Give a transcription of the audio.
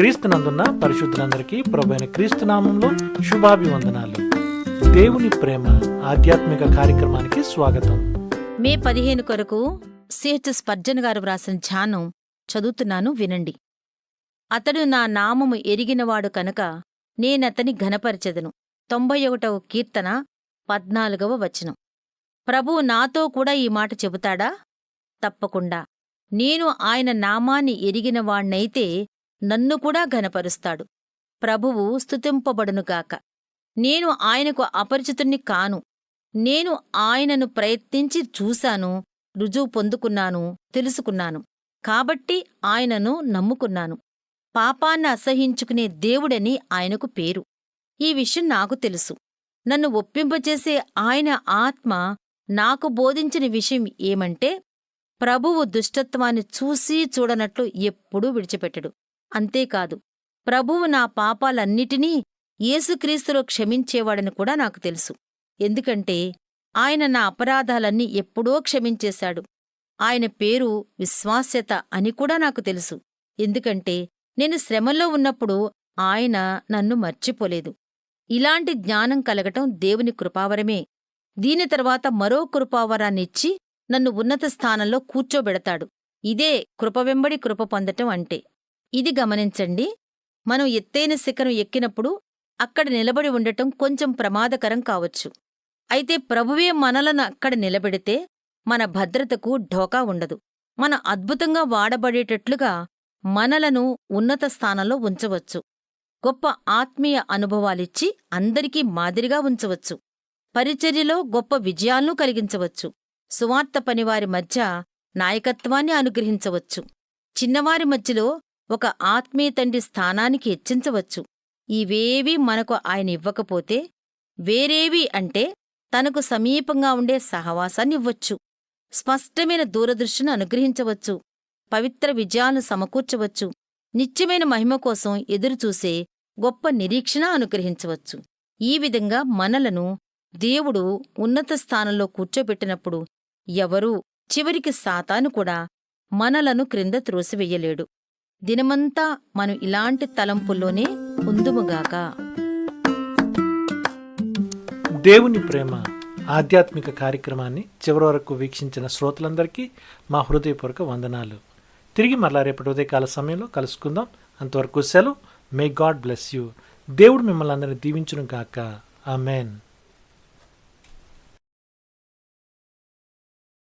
క్రీస్తునందున్న పరిశుద్ధులందరికీ ప్రభైన క్రీస్తు నామంలో శుభాభివందనాలు. దేవుని ప్రేమ ఆధ్యాత్మిక కార్యక్రమానికి స్వాగతం. మే పదిహేను కొరకు సిహెచ్ఎస్ పర్జన్ గారు వ్రాసిన ధ్యానం చదువుతున్నాను వినండి. అతడు నా నామము ఎరిగినవాడు కనుక నేనతని ఘనపరచెదను. తొంభై ఒకటవ కీర్తన పద్నాలుగవ వచనం. ప్రభువు నాతో కూడా ఈ మాట చెబుతాడా? తప్పకుండా. నేను ఆయన నామాన్ని ఎరిగినవాణ్ణైతే నన్ను కూడా ఘనపరుస్తాడు. ప్రభువు స్థుతింపబడునుగాక నేను ఆయనకు అపరిచితుణ్ణి కాను. నేను ఆయనను ప్రయత్నించి చూశాను రుజువు పొందుకున్నాను తెలుసుకున్నాను. కాబట్టి ఆయనను నమ్ముకున్నాను. పాపాన్ని అసహించుకునే దేవుడని ఆయనకు పేరు. ఈ విషయం నాకు తెలుసు. నన్ను ఒప్పింపచేసే ఆయన ఆత్మ నాకు బోధించిన విషయం ఏమంటే ప్రభువు దుష్టత్వాన్ని చూసి చూడనట్లు ఎప్పుడూ విడిచిపెట్టడు. అంతేకాదు ప్రభువు నా పాపాలన్నిటినీ యేసుక్రీస్తులో క్షమించేవాడని కూడా నాకు తెలుసు. ఎందుకంటే ఆయన నా అపరాధాలన్నీ ఎప్పుడో క్షమించేశాడు. ఆయన పేరు విశ్వాస్యత అని కూడా నాకు తెలుసు. ఎందుకంటే నేను శ్రమలో ఉన్నప్పుడు ఆయన నన్ను మర్చిపోలేదు. ఇలాంటి జ్ఞానం కలగటం దేవుని కృపావరమే. దీని తర్వాత మరో కృపావరాన్నిచ్చి నన్ను ఉన్నత స్థానంలో కూర్చోబెడతాడు. ఇదే కృప వెంబడి కృప పొందటం అంటే. ఇది గమనించండి. మనం ఎత్తైన శిఖరం ఎక్కినప్పుడు అక్కడ నిలబడి ఉండటం కొంచెం ప్రమాదకరం కావచ్చు. అయితే ప్రభువే మనలను అక్కడ నిలబెడితే మన భద్రతకు ఢోకా ఉండదు. మన అద్భుతంగా వాడబడేటట్లుగా మనలను ఉన్నత స్థానంలో ఉంచవచ్చు. గొప్ప ఆత్మీయ అనుభవాలిచ్చి అందరికీ మాదిరిగా ఉంచవచ్చు. పరిచర్యలో గొప్ప విజయాలను కలిగించవచ్చు. సువార్త పనివారి మధ్య నాయకత్వాన్ని అనుగ్రహించవచ్చు. చిన్నవారి మధ్యలో ఒక ఆత్మీయ తండ్రి స్థానానికి హెచ్చించవచ్చు. ఇవేవీ మనకు ఆయన ఇవ్వకపోతే వేరేవి అంటే తనకు సమీపంగా ఉండే సహవాసాన్నివ్వచ్చు స్పష్టమైన దూరదృష్టిని అనుగ్రహించవచ్చు. పవిత్ర విజయాలను సమకూర్చవచ్చు. నిత్యమైన మహిమ కోసం ఎదురుచూసే గొప్ప నిరీక్షణ అనుగ్రహించవచ్చు. ఈ విధంగా మనలను దేవుడు ఉన్నత స్థానంలో కూర్చోబెట్టినప్పుడు ఎవరూ చివరికి సాతాను కూడా మనలను క్రింద త్రోసివెయ్యలేడు దినమంతా మనం ఇలాంటి తలంపుల్లోనే ఉందుముగాక. దేవుని ప్రేమ ఆధ్యాత్మిక కార్యక్రమాన్ని చివరి వరకు వీక్షించిన శ్రోతలందరికీ మా హృదయపూర్వక వందనాలు. తిరిగి మరలా రేపటి ఉదయకాల సమయంలో కలుసుకుందాం. అంతవరకు సెలవు. మే గాడ్ బ్లెస్ యూ దేవుడు మిమ్మల్ని అందరినీ దీవించును గాక ఆమెన్